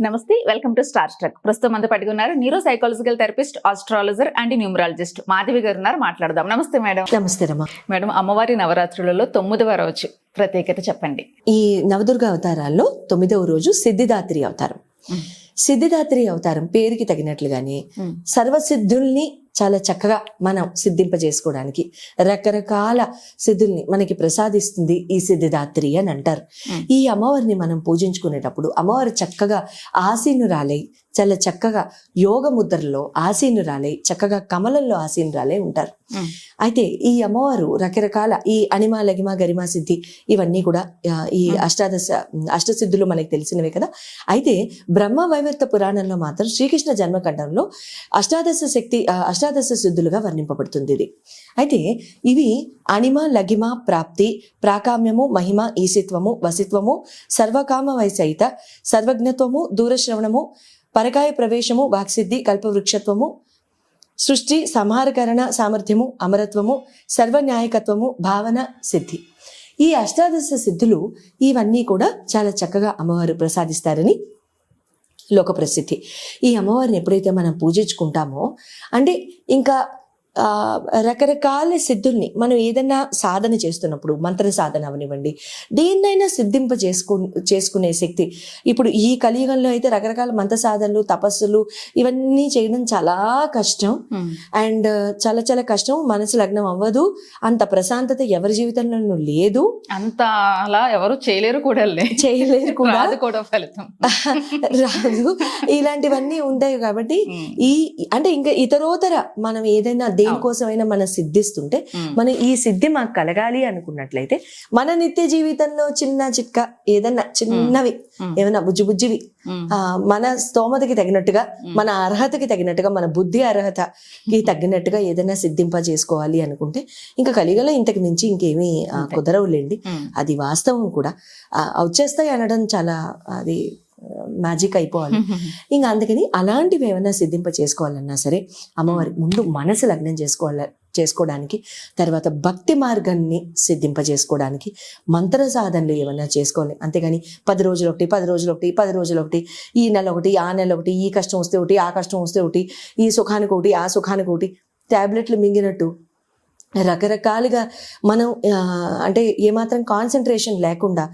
నమస్తే welcome to star struck. ప్రస్తుతం అంతా పట్టుకున్నారు neuro psychological therapist astrologer and numerologist Madhavi garu ఉన్నారు మాట్లాడదాం. నమస్తే మేడం. నమస్తే రమ. మేడం అమ్మవారి నవరాత్రులలో తొమ్మిదవ రోజు ప్రత్యేకత చెప్పండి. ఈ నవదుర్గ అవతారాల్లో తొమ్మిదవ రోజు సిద్ధిదాత్రి అవతారం. సిద్ధిదాత్రి అవతారం పేరుకి తగినట్లుగానే. సర్వసిద్ధుల్ని చాలా చక్కగా మనం సిద్ధింపజేసుకోవడానికి రకరకాల సిద్ధుల్ని మనకి ప్రసాదిస్తుంది ఈ సిద్ధిదాత్రి అని అంటారు. ఈ అమ్మవారిని మనం పూజించుకునేటప్పుడు అమ్మవారు చక్కగా ఆసీనురాలై చాలా చక్కగా యోగ ముద్రలో ఆసీనురాలై చక్కగా కమలంలో ఆసీనురాలై ఉంటారు. అయితే ఈ అమ్మవారు రకరకాల ఈ అనిమ లగిమ గరిమ సిద్ధి ఇవన్నీ కూడా ఈ అష్టాదశ అష్టసిద్ధులు మనకి తెలిసినవే కదా. అయితే బ్రహ్మ వైవర్త పురాణంలో మాత్రం శ్రీకృష్ణ జన్మఖండంలో అష్టాదశ శక్తి అష్టాదశ సిద్ధులుగా వర్ణింపబడుతుంది ఇది. అయితే ఇవి అణిమ లగిమ ప్రాప్తి ప్రాకామ్యము మహిమ ఈసిత్వము వసిత్వము సర్వకామ వైసహిత సర్వజ్ఞత్వము దూరశ్రవణము పరకాయ ప్రవేశము వాక్సిద్ధి కల్పవృక్షత్వము సృష్టి సంహారకరణ సామర్థ్యము అమరత్వము సర్వన్యాయకత్వము భావన సిద్ధి. ఈ అష్టాదశ సిద్ధులు ఇవన్నీ కూడా చాలా చక్కగా అమ్మవారు ప్రసాదిస్తారని లోక ప్రసిద్ధి. ఈ అమ్మవారిని ఎప్పుడైతే మనం పూజించుకుంటామో అంటే ఇంకా రకరకాల సిద్ధుల్ని మనం ఏదైనా సాధన చేస్తున్నప్పుడు మంత్ర సాధన అవనివ్వండి దేన్నైనా సిద్ధింప చేసుకు చేసుకునే శక్తి. ఇప్పుడు ఈ కలియుగంలో అయితే రకరకాల మంత్ర సాధనలు తపస్సులు ఇవన్నీ చేయడం చాలా కష్టం. అండ్ చాలా చాలా కష్టం. మనసు లగ్నం అవ్వదు. అంత ప్రశాంతత ఎవరి జీవితంలోనూ లేదు. అంత అలా ఎవరు చేయలేరు కూడా చేయలేరు కూడా. రాదు కూడా ఫలితం. రాదు. ఇలాంటివన్నీ ఉంటాయి కాబట్టి. ఈ అంటే ఇంకా ఇతరోతర మనం ఏదైనా దేనికోసమైనా మనం సిద్ధిస్తుంటే. మనం ఈ సిద్ధి మాకు కలగాలి అనుకున్నట్లయితే మన నిత్య జీవితంలో చిన్న చిట్క ఏదన్నా చిన్నవి. ఏమైనా బుజ్జి బుజ్జివి మన స్తోమతకి తగినట్టుగా మన అర్హతకి తగినట్టుగా మన బుద్ధి అర్హతకి తగినట్టుగా ఏదైనా సిద్ధింప చేసుకోవాలి అనుకుంటే ఇంకా కలిగలో ఇంతకు మించి ఇంకేమీ. కుదరవులేండి. అది వాస్తవం కూడా వచ్చేస్తాయి అనడం చాలా అది మ్యాజిక్ అయిపోవాలి. ఇంకా అందుకని అలాంటివి ఏమైనా సిద్ధింప చేసుకోవాలన్నా సరే అమ్మవారి ముందు మనసు లగ్నం చేసుకోవాలి చేసుకోవడానికి తర్వాత భక్తి మార్గాన్ని సిద్ధింప చేసుకోవడానికి మంత్ర సాధనలు ఏమైనా చేసుకోవాలి. అంతేగాని పది రోజులు ఒకటి పది రోజులు ఒకటి పది రోజులు ఒకటి ఈ నెల ఒకటి ఆ నెల ఒకటి ఈ కష్టం వస్తే ఒకటి ఆ కష్టం వస్తే ఒకటి ఈ సుఖానికి ఒకటి ఆ సుఖానికి ఒకటి ట్యాబ్లెట్లు మింగినట్టు రకరకాలుగా మనం అంటే ఏమాత్రం కాన్సన్ట్రేషన్ లేకుండా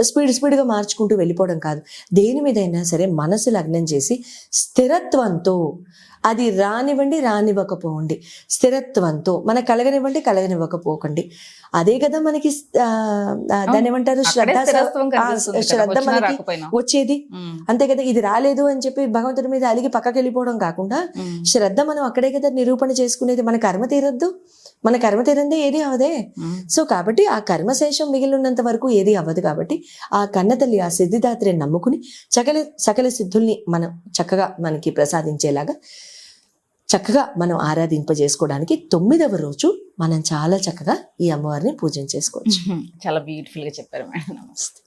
స్పీడ్ స్పీడ్గా మార్చుకుంటూ వెళ్ళిపోవడం కాదు. దేని మీదైనా సరే మనసు లగ్నం చేసి స్థిరత్వంతో అది రానివ్వండి రానివ్వకపోండి స్థిరత్వంతో మన కలగనివ్వండి కలగనివ్వకపోకండి అదే కదా మనకి దాన్ని ఏమంటారు శ్రద్ధ శ్రద్ధ మనకి. వచ్చేది. అంతే కదా ఇది రాలేదు అని చెప్పి భగవంతుడి మీద అలిగి పక్కకి వెళ్ళిపోవడం కాకుండా. శ్రద్ధ మనం అక్కడే కదా నిరూపణ చేసుకునేది మన కర్మ తీరద్దు మన కర్మ తీరందే ఏది అవదే. సో కాబట్టి ఆ కర్మశేషం మిగిలినంత వరకు ఏది అవ్వదు కాబట్టి ఆ కన్నతల్లి ఆ సిద్ధిదాత్రిని నమ్ముకుని సకల సకల సిద్ధుల్ని మనం చక్కగా మనకి ప్రసాదించేలాగా చక్కగా మనం ఆరాధింపజేసుకోవడానికి తొమ్మిదవ రోజు మనం చాలా చక్కగా ఈ అమ్మవారిని పూజన చేసుకోవచ్చు. చాలా బ్యూటిఫుల్గా చెప్పారు మేడం. నమస్తే.